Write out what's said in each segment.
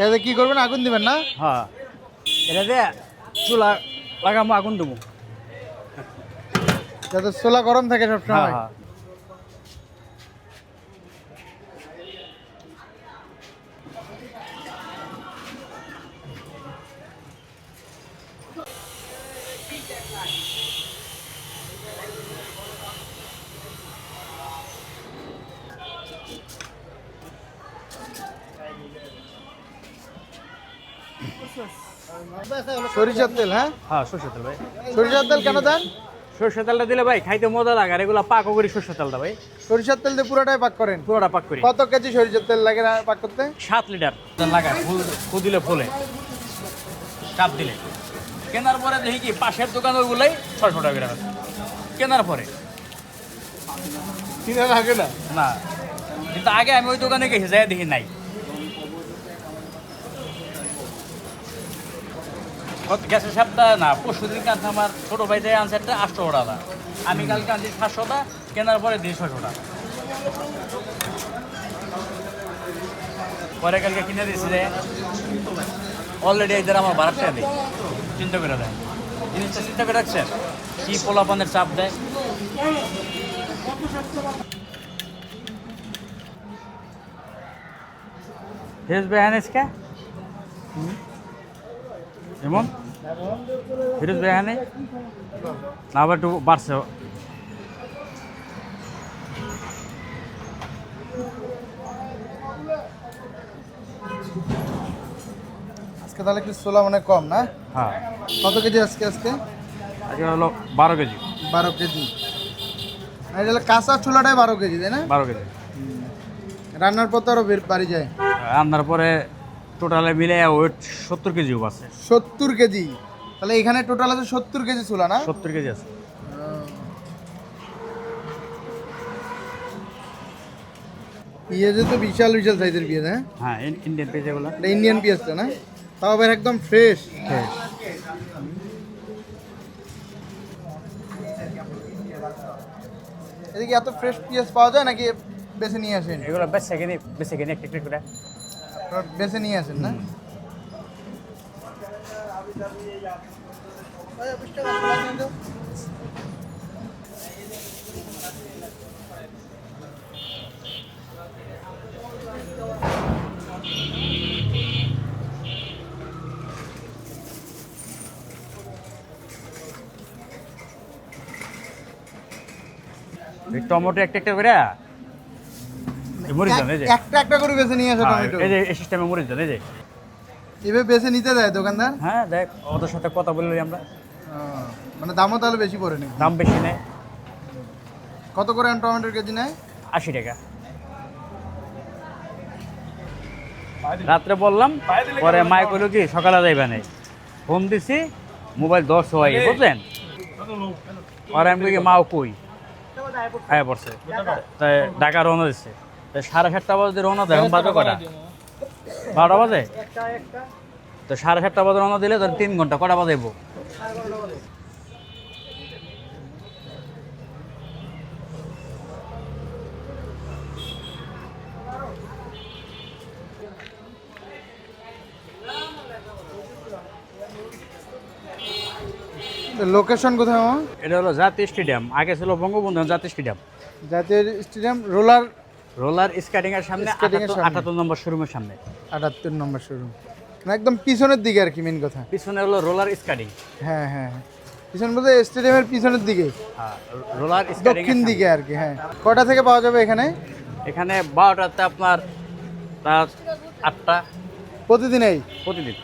এটাতে কি করবেন? আগুন দিবেন না? হ্যাঁ। এটাতে চুলা লাগামো আগুন দেবো। যাতে চোলা গরম থাকে হ্যাঁ সবসময় সরিষার তেল হ্যাঁ? হ্যাঁ সরষের তেল ভাই। সরিষার তেল কেন দেন? সরষের তেলটা দিলে ভাই খাইতে মজা লাগে আর এগুলো পাকও করি সরষের তেলটা ভাই। সরিষার তেল দিয়ে পুরোটাই পাক করেন? পুরোটা পাক করি। কত কেজি সরিষার তেল লাগে পাক করতে? সাত লিটার লাগায় ফুল ফুল দিলে ফুলে। চাপ দিলে। কেনার পরে দেখি কি পাশের দোকান ওইগুলোই ছয়শো টাকা করে কেনার পরে। কিনে লাগে না? না। কিন্তু আগে আমি ওই দোকানে গেছি যাই দেখি নাই। গ্যাসের সাপটা না, পরশু দিন কাছে আমার ছোটো ভাই যায় আনছে একটা আটশো টাকা। আমি কালকে আনছি সাতশোটা কেনার পরে ছয়শো টাকা। পরে কালকে কিনে দিয়েছি রে। অলরেডি এদের আমার ভাড়াটা দিই চিন্তা করে দেয় জিনিসটা চিন্তা করে রাখছেন? কি পোলাপানের চাপ দেয়? ফেস বেহান ইসকা এমন? ফিরোজ বেহানে না আবার একটু বাড়ছে। আজকে তাহলে একটু ছোলা মানে কম না? হ্যাঁ। কত কেজি আজকে আজকে? আজকে হলো বারো কেজি। বারো কেজি। আর এটা কাঁচা ছোলাটাই বারো কেজি তাই না? বারো কেজি। রান্নার পর তো আরও বাড়ি যায়। রান্নার পরে টোটালে মিলে ওয়েট সত্তর কেজিও আছে। সত্তর কেজি? তাহলে এখানে টোটাল আছে সত্তর কেজি ছোলা না? সত্তর কেজি আছে। পেঁয়াজ তো বিশাল বিশাল সাইজের পেঁয়াজ হ্যাঁ? হ্যাঁ ইন্ডিয়ান পেজ এগুলো। ইন্ডিয়ান পেঁয়াজটা না? তাও আবার একদম ফ্রেশ এদিকে এত ফ্রেশ পেঁয়াজ পাওয়া যায় নাকি বেছে নিয়ে আসেন? এগুলো বেছে কিনে বেছে কিনে একটা করে। বেছে নিয়ে আসেন না? টমেটো একটা একটা করে? মরিচ এই যে। একটা একটা করে বেছে নিয়ে আসে হ্যাঁ, টমেটো। এই যে এই সিস্টেমে মরিচ এই যে। এভাবে বেছে নিতে দেয় দোকানদার? হ্যাঁ দেখ ওদের সাথে কথা বললি আমরা। মানে দামও তাহলে বেশি পড়ে নাকি? দাম বেশি নেয় কত করে টমেটোর কেজি নেয়? আশি টাকা। রাত্রে বললাম পরে মায় কইলো কি সকালে যাইবা নেই। ফোন দিছি মোবাইল দশ হয় বুঝলেন? আর আমি মাও কই? হ্যাঁ পড়ছে। তাই ঢাকা রওনা দিচ্ছে সাড়ে সাতটা বাজে রওনা দেয় এখন বাজে কটা বারোটা বাজে? তো সাড়ে সাতটা বাজে রওনা দিলে তোর তিন ঘণ্টা কটা বাজাইব লোকেশন কোথায় এটা হলো জাতীয় স্টেডিয়াম আগে ছিল বঙ্গবন্ধু জাতীয় স্টেডিয়াম। জাতীয় স্টেডিয়াম রোলার রোলার স্কেটিং এর সামনে Skating এর সামনে। আটাত্তর নম্বর শোরুমের সামনে। আটাত্তর নম্বর শোরুম মানে একদম পিছনের দিকে আর কি মেন কথা। পিছনে হলো রোলার স্কেটিং হ্যাঁ হ্যাঁ হ্যাঁ। পিছন বলতে স্টেডিয়ামের পিছনের দিকে। হ্যাঁ রোলার স্কেটিং দক্ষিণ দিকে আর কি হ্যাঁ। কটা থেকে পাওয়া যাবে এখানে? এখানে বারোটাতে আপনার রাত আটটা। প্রতিদিনেই? প্রতিদিন।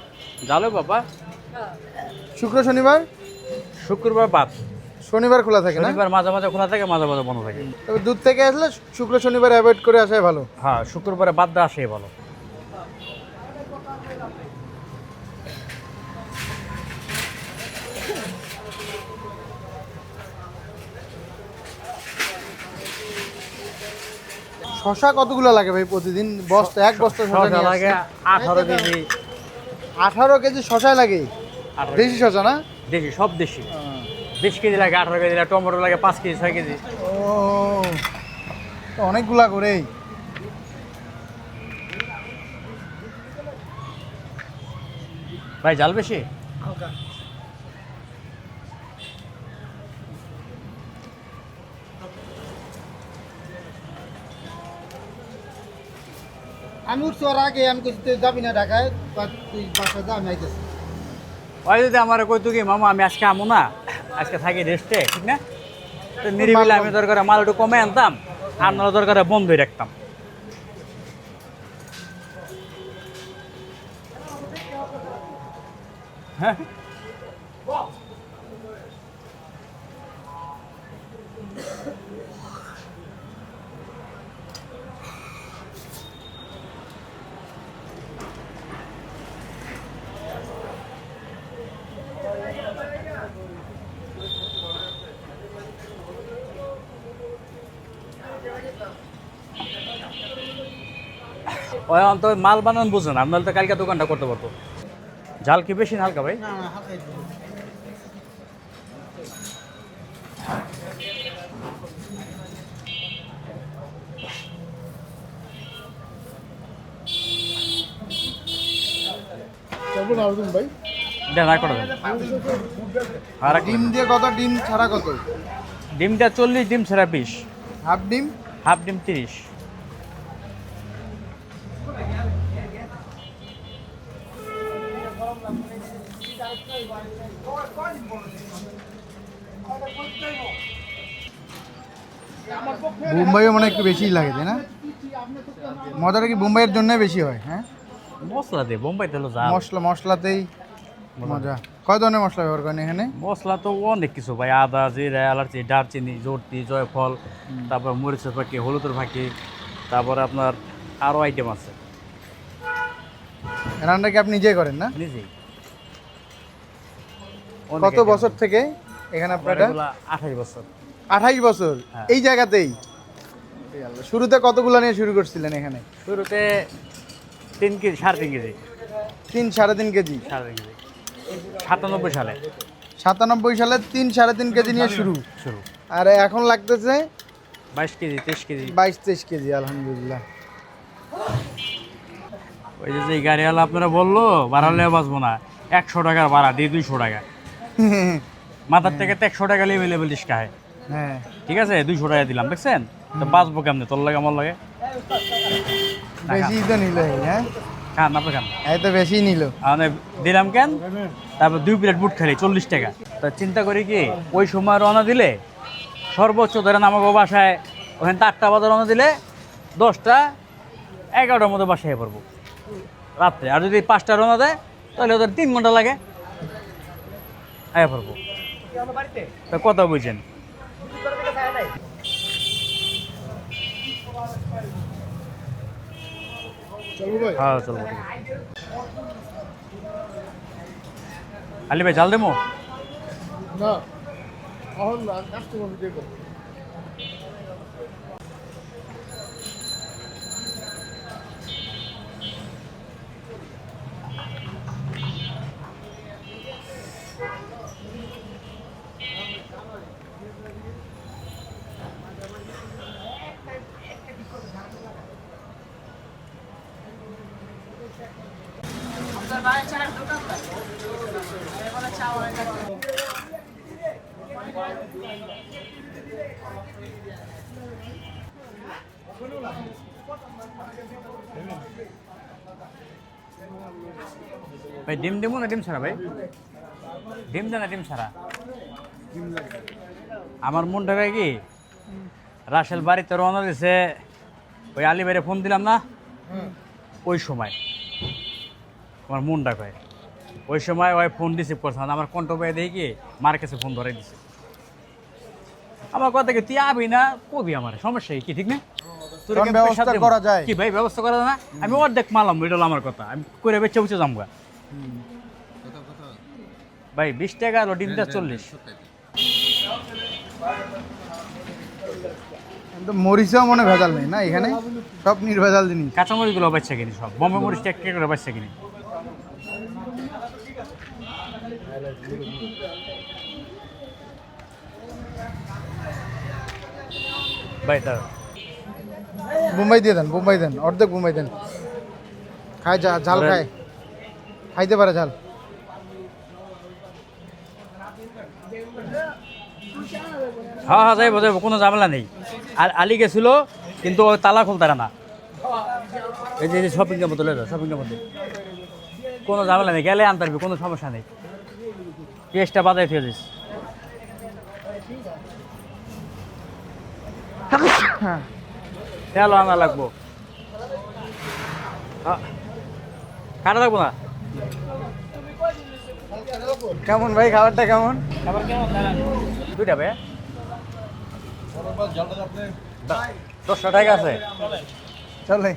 জানো বাবা। শুক্র শনিবার? শুক্রবার বাদ। শনিবার খোলা থাকে না? শনিবার মাঝে মাঝে খোলা থাকে মাঝে মাঝে বন্ধ থাকে। তবে দূর থেকে আসলে শুক্র শনিবার অ্যাভয়েড করে আসাই ভালো। হ্যাঁ শুক্রবারে বাদ দেওয়া আসে ভালো। শশা কতগুলো লাগে ভাই প্রতিদিন? বস্তা এক বস্তা শশা লাগে। আঠারো কেজি। আঠারো কেজি শশাই লাগে? দেশি শশা না? দেশি সব দেশি। বিশ কেজি লাগে আঠারো কেজি লাগে টমেটো লাগে পাঁচ কেজি ছয় কেজি। ও অনেকগুলা করেই ভাই জাল বেশি? আমি উঠছি ওর আগে আমি কিছু যাবি না ঢাকায়? তুই বাসা যা আমি আইতেছি। ওই যদি আমার কইতো কি মামা আমি আজকে আমো না। আজকে থাকি রেস্টে ঠিক না? তো নিরিবিলে আমি দরকার মাল একটু কমে আনতাম আর নাহলে দরকার বন্ধই রাখতাম। হ্যাঁ? ওই অন্ত মাল বানান বুঝুন আপনার তো কালকে দোকানটা করতে পারতো। জাল কি বেশি না হালকা ভাই? না না ভাই। দেন আর করে দেন? আর ডিম দিয়ে কত ডিম ছাড়া কত? ডিমটা চল্লিশ ডিম ছাড়া বিশ। হাফ ডিম? হাফ ডিম তিরিশ। বোম্বাইও মনে একটু বেশিই লাগে তাই না? মজাটা কি বোম্বাইয়ের জন্য বেশি হয় হ্যাঁ? মশলা দে বোম্বাই তেল মশলা মশলাতেই মজা। কয় ধরনের মশলা ব্যবহার করেন এখানে? মশলা তো অনেক কিছু ভাই আদা জিরা এলাচি দারচিনি জর্তি জয়ফল তারপর মরিচের ফাঁকি হলুদের ফাঁকি তারপরে আপনার আরও আইটেম আছে। রান্না কি আপনি নিজেই করেন না? নিজেই। কত বছর থেকে এখানে আপনারা? আঠাশ বছর। আঠাইশ বছর? হ্যাঁ। এই জায়গাতেই? শুরুতে কতগুলো নিয়ে শুরু করছিলেন এখানে? শুরুতে তিন কেজি সাড়ে তিন কেজি। তিন সাড়ে তিন কেজি? সাড়ে কেজি। সাতানব্বই সালে। সাতানব্বই সালে তিন সাড়ে তিন কেজি নিয়ে শুরু। শুরু। আর এখন লাগতেছে বাইশ কেজি তেইশ কেজি। বাইশ তেইশ কেজি আলহামদুলিল্লাহ। ওই যে যে গাড়িওয়ালা আপনারা বলল বাড়ালে বাঁচবো না। একশো টাকার ভাড়া দিয়ে দুইশো টাকা। মাথার থেকে তো একশো টাকা লেভেলেবেল রিস্কা হয়। হ্যাঁ। ঠিক আছে? দুইশো টাকা দিলাম দেখছেন? তো বাঁচবো কেমনে? তোর লাগে আমার লাগে। বেশি তো নিল হ্যাঁ? খান আপনি খান। এই তো বেশি নিল। মানে দিলাম কেন? তারপর দুই প্লেট বুট খালি চল্লিশ টাকা। তা চিন্তা করি কি ওই সময় রওনা দিলে সর্বোচ্চ ধরেন আমাকে বাসায় ওখানে আটটা বাজে রওনা দিলে দশটা এগারোটার মধ্যে বাসায় পড়ব। রাত্রে। আর যদি পাঁচটা রওনা দেয় তাহলে ওদের তিন ঘণ্টা লাগে। আয়া পড়ব। তা কথা বুঝছেন হ্যাঁ চলবো আলি ভাই জাল দেবো? না। ভাই, ডিম দেবো না ডিম ছাড়া ভাই? ডিম দে না ডিম ছাড়া? আমার মনটা ভাই কি? রাসেল বাড়িতে রওনা দিছে, ওই আলি ভাইরে ফোন দিলাম না? ওই সময়। আমার মনটা কয়। ওই সময় ওই ফোন রিসিভ করছে না আমার কণ্ঠ পেয়ে দেখি মার কাছে ফোন ধরে দিছে। আমার কথা কি তুই আবি না? কবি আমার সমস্যা কি ঠিক না? কি ব্যবস্থা করা যায়। কি ভাই ব্যবস্থা করা যায় না? আমি অর্ধেক মালাম এটা আমার কথা। আমি করে বেচে উঠে যাব ভাই বিশ টাকা আর ডিমটা চল্লিশ। মরিচও মনে ভেজাল নেই না এখানে? সব নির্ভেজাল জিনিস। কাঁচামরিচগুলো বাচ্চা কিনি সব? বম্বে মরিচটা এক করে বাচ্চা কিনি? বুম্বাই বোম্বাই দিয়ে দেন বোম্বাই দেন অর্ধেক বোম্বাই দেন। খায় যা ঝাল খায়। খাইতে পারে ঝাল। হ্যাঁ হ্যাঁ যাইব যাইব কোনো ঝামেলা নেই। আর আলি গেছিল কিন্তু তালা খুলতে না। এই যে শপিং এর মধ্যে শপিং মধ্যে। কোনো ঝামেলা নেই গেলে আনতে পারবি কোনো সমস্যা নেই। কেসটা বাজাই ফেলে দিস তেল আনা লাগবো। কাটা লাগবো না? কেমন ভাই খাবারটা কেমন? দুইটা ভাই। দশটা টাকা আছে। চলে।